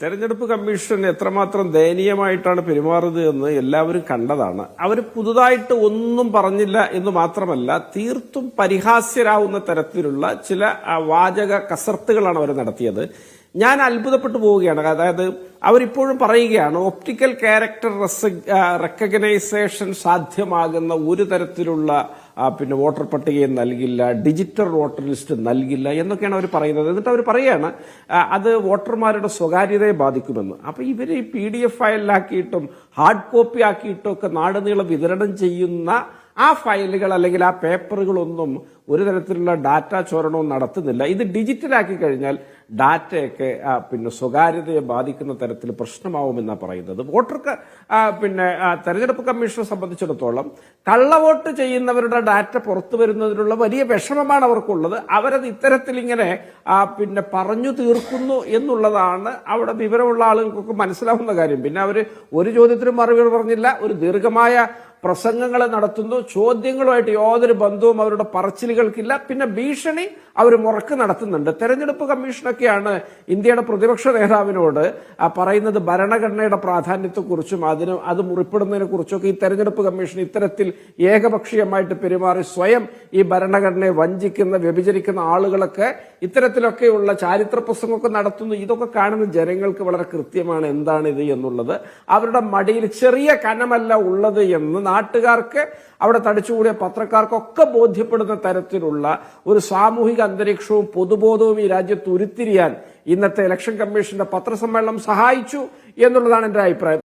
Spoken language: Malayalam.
തെരഞ്ഞെടുപ്പ് കമ്മീഷൻ എത്രമാത്രം ദയനീയമായിട്ടാണ് പെരുമാറുന്നത് എന്ന് എല്ലാവരും കണ്ടതാണ്. അവർ പുതുതായിട്ട് ഒന്നും പറഞ്ഞില്ല എന്ന് മാത്രമല്ല തീർത്തും പരിഹാസ്യരാവുന്ന തരത്തിലുള്ള ചില വാചക കസർത്തുകളാണ് അവർ നടത്തിയത്. ഞാൻ അത്ഭുതപ്പെട്ടു പോവുകയാണ്. അതായത് അവരിപ്പോഴും പറയുകയാണ് ഒപ്റ്റിക്കൽ ക്യാരക്ടർ റെക്കഗ്നൈസേഷൻ സാധ്യമാകുന്ന ഒരു തരത്തിലുള്ള പിന്നെ വോട്ടർ പട്ടികയും നൽകില്ല ഡിജിറ്റൽ വോട്ടർ ലിസ്റ്റ് നൽകില്ല എന്നൊക്കെയാണ് അവർ പറയുന്നത്. എന്നിട്ട് അവർ പറയുകയാണ് അത് വോട്ടർമാരുടെ സ്വകാര്യതയെ ബാധിക്കുമെന്ന്. അപ്പോൾ ഇവർ ഈ പി ഡി എഫ് ഫയലിലാക്കിയിട്ടും ഹാർഡ് കോപ്പി ആക്കിയിട്ടും ഒക്കെ നാടുനീളം വിതരണം ചെയ്യുന്ന ആ ഫയലുകൾ അല്ലെങ്കിൽ ആ പേപ്പറുകളൊന്നും ഒരു തരത്തിലുള്ള ഡാറ്റ ചോരണവും നടത്തുന്നില്ല. ഇത് ഡിജിറ്റലാക്കി കഴിഞ്ഞാൽ ഡാറ്റയൊക്കെ പിന്നെ സ്വകാര്യതയെ ബാധിക്കുന്ന തരത്തിൽ പ്രശ്നമാവുമെന്നാണ് പറയുന്നത്. വോട്ടർക്ക് പിന്നെ തെരഞ്ഞെടുപ്പ് കമ്മീഷനെ സംബന്ധിച്ചിടത്തോളം കള്ളവോട്ട് ചെയ്യുന്നവരുടെ ഡാറ്റ പുറത്തു വരുന്നതിനുള്ള വലിയ വിഷമമാണ് അവർക്കുള്ളത്. അവരത് ഇത്തരത്തിൽ ഇങ്ങനെ പിന്നെ പറഞ്ഞു തീർക്കുന്നു എന്നുള്ളതാണ് അവിടെ വിവരമുള്ള ആളുകൾക്കൊക്കെ മനസ്സിലാവുന്ന കാര്യം. പിന്നെ അവർ ഒരു ചോദ്യത്തിനും മറുപടി പറഞ്ഞില്ല. ഒരു ദീർഘമായ പ്രസംഗങ്ങൾ നടത്തുന്നു ചോദ്യങ്ങളുമായിട്ട് യാതൊരു ബന്ധവും അവരുടെ പറച്ചിലുകൾക്കില്ല. പിന്നെ ഭീഷണി അവർ മുറക്ക് നടത്തുന്നുണ്ട്. തെരഞ്ഞെടുപ്പ് കമ്മീഷനൊക്കെയാണ് ഇന്ത്യയുടെ പ്രതിപക്ഷ നേതാവിനോട് പറയുന്നത് ഭരണഘടനയുടെ പ്രാധാന്യത്തെക്കുറിച്ചും അതിന് അത് മുറിപ്പെടുന്നതിനെ കുറിച്ചൊക്കെ ഈ തെരഞ്ഞെടുപ്പ് കമ്മീഷൻ ഇത്തരത്തിൽ ഏകപക്ഷീയമായിട്ട് പെരുമാറി സ്വയം ഈ ഭരണഘടനയെ വഞ്ചിക്കുന്ന വ്യഭിചരിക്കുന്ന ആളുകളൊക്കെ ഇത്തരത്തിലൊക്കെയുള്ള ചാരിത്ര പ്രസംഗമൊക്കെ നടത്തുന്നു. ഇതൊക്കെ കാണുന്ന ജനങ്ങൾക്ക് വളരെ കൃത്യമാണ് എന്താണ് ഇത് എന്നുള്ളത്. അവരുടെ മടിയിൽ ചെറിയ കനമല്ല ഉള്ളത് എന്ന് നാട്ടുകാർക്ക് അവിടെ തടിച്ചുകൂടിയ പത്രക്കാർക്കൊക്കെ ബോധ്യപ്പെടുന്ന തരത്തിലുള്ള ഒരു സാമൂഹിക അന്തരീക്ഷവും പൊതുബോധവും ഈ രാജ്യത്ത് ഉരുത്തിരിയാൻ ഇന്നത്തെ ഇലക്ഷൻ കമ്മീഷന്റെ പത്രസമ്മേളനം സഹായിച്ചു എന്നുള്ളതാണ് എന്റെ അഭിപ്രായം.